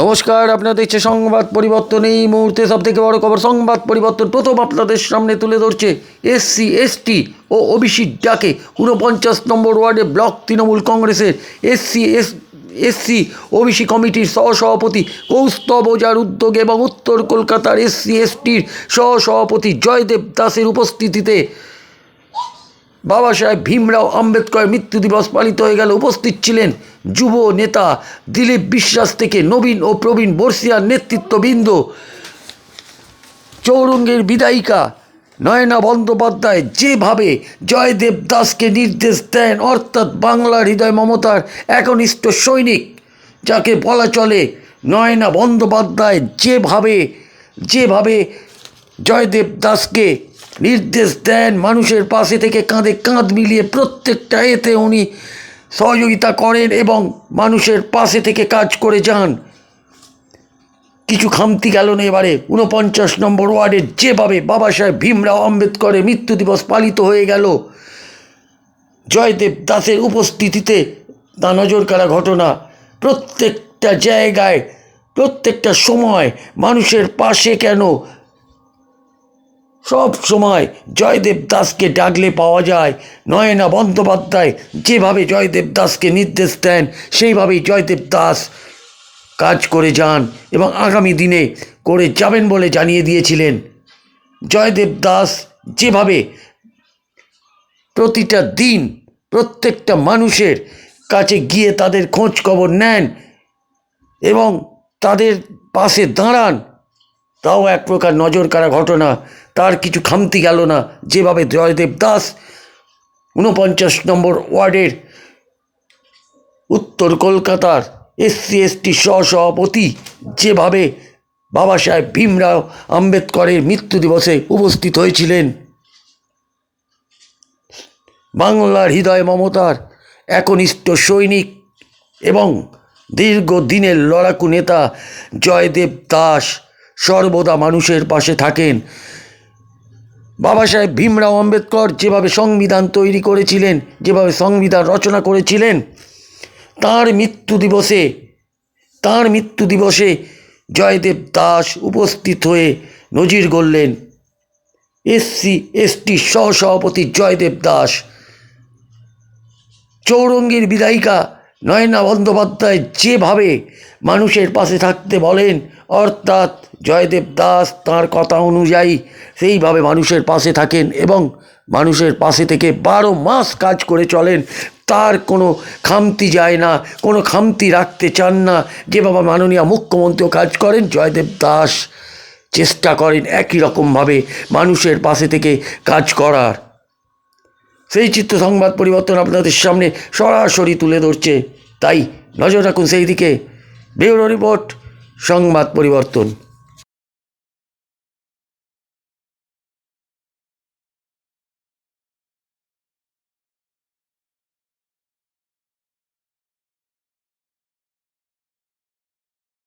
নমস্কার, আপনারা দেখছে সংবাদ পরিবর্তন। এই মুহূর্তে সব থেকে বড় খবর, সংবাদ পরিবর্তন প্রথম আপনাদের সামনে তুলে ধরছে এসসি, এসটি ও ওবিসির ডাকে ঊনপঞ্চাশ নম্বর ওয়ার্ডে ব্লক তৃণমূল কংগ্রেসের এসসি, এস, এসসি, ওবিসি কমিটির সহসভাপতি কৌস্তব ওজার উদ্যোগে এবং উত্তর কলকাতার এসসি, এসটির সহসভাপতি জয়দেব দাসের উপস্থিতিতে বাবা সাহেব ভীমরাও আম্বেদকর মৃত্যু দিবস পালিত হয়ে গেল। উপস্থিত ছিলেন যুব নেতা দিলীপ বিশ্বাস থেকে নবীন ও প্রবীণ বর্ষিয়ার নেতৃত্ববৃন্দ। চৌরঙ্গের বিদায়িকা নয়না বন্দ্যোপাধ্যায় যেভাবে জয়দেব দাসকে নির্দেশ দেন, অর্থাৎ বাংলার হৃদয় মমতার একনিষ্ঠ সৈনিক, যাকে বলা চলে নয়না বন্দ্যোপাধ্যায় যেভাবে যেভাবে জয়দেব দাসকে নির্দেশ দেন, মানুষের পাশে থেকে কাঁধে কাঁধ মিলিয়ে প্রত্যেকটা এতে উনি সহযোগিতা করেন এবং মানুষের পাশে থেকে কাজ করে যান। কিছু খামতি গেল না এবারে। ঊনপঞ্চাশ নম্বর ওয়ার্ডের যেভাবে বাবা সাহেব ভীমরাও আম্বেদকরের মৃত্যু দিবস পালিত হয়ে গেল, জয়দেব দাসের উপস্থিতিতে তা নজর কাড়া ঘটনা। প্রত্যেকটা জায়গায়, প্রত্যেকটা সময় মানুষের পাশে কেন সব সময় জয়দেব দাসকে ডাকলে পাওয়া যায়। নয়না বন্দ্যোপাধ্যায় যেভাবে জয়দেব দাসকে নির্দেশ দেন, সেইভাবেই জয়দেব দাস কাজ করে যান এবং আগামী দিনে করে যাবেন বলে জানিয়ে দিয়েছিলেন। জয়দেব দাস যেভাবে প্রতিটা দিন প্রত্যেকটা মানুষের কাছে গিয়ে তাদের খোঁজ খবর নেন এবং তাদের পাশে দাঁড়ান তাও এক প্রকার নজর কাড়া ঘটনা। তার কিছু খামতি গেল না। যেভাবে জয়দেব দাস ঊনপঞ্চাশ নম্বর ওয়ার্ডের উত্তর কলকাতার এসসি এসটি সহসভাপতি, যেভাবে বাবা সাহেব ভীমরাও আম্বেদকরের মৃত্যু দিবসে উপস্থিত হয়েছিলেন। বাংলার হৃদয় মমতার একনিষ্ঠ সৈনিক এবং দীর্ঘদিনের লড়াকু নেতা জয়দেব দাস সর্বদা মানুষের পাশে থাকেন। বাবা সাহেব ভীমরাও আম্বেদকর যেভাবে সংবিধান তৈরি করেছিলেন, যেভাবে সংবিধান রচনা করেছিলেন, তার মৃত্যু দিবসে, তার মৃত্যু দিবসে জয়দেব দাস উপস্থিত হয়ে নজির গড়লেন। এসসি, এসটি সহসভাপতি জয়দেব দাস। চৌরঙ্গীর বিধায়িকা নয়না বন্দ্যোপাধ্যায় যেভাবে মানুষের পাশে থাকতে বলেন, অর্থাৎ জয়দেব দাস তার কথা অনুযায়ী সেইভাবে মানুষের পাশে থাকেন এবং মানুষের পাশে থেকে বারো মাস কাজ করে চলেন। তার কোনো খামতি যায় না, কোনো খামতি রাখতে চান না। যেভাবে মাননীয় মুখ্যমন্ত্রীও কাজ করেন, জয়দেব দাস চেষ্টা করেন একই রকমভাবে মানুষের পাশে থেকে কাজ করার। সেই চিত্র সংবাদ পরিবর্তন আপনাদের সামনে সরাসরি তুলে ধরছে। তাই নজর রাখুন সেই দিকে ব্যুরো রিপোর্ট, সংবাদ পরিবর্তন।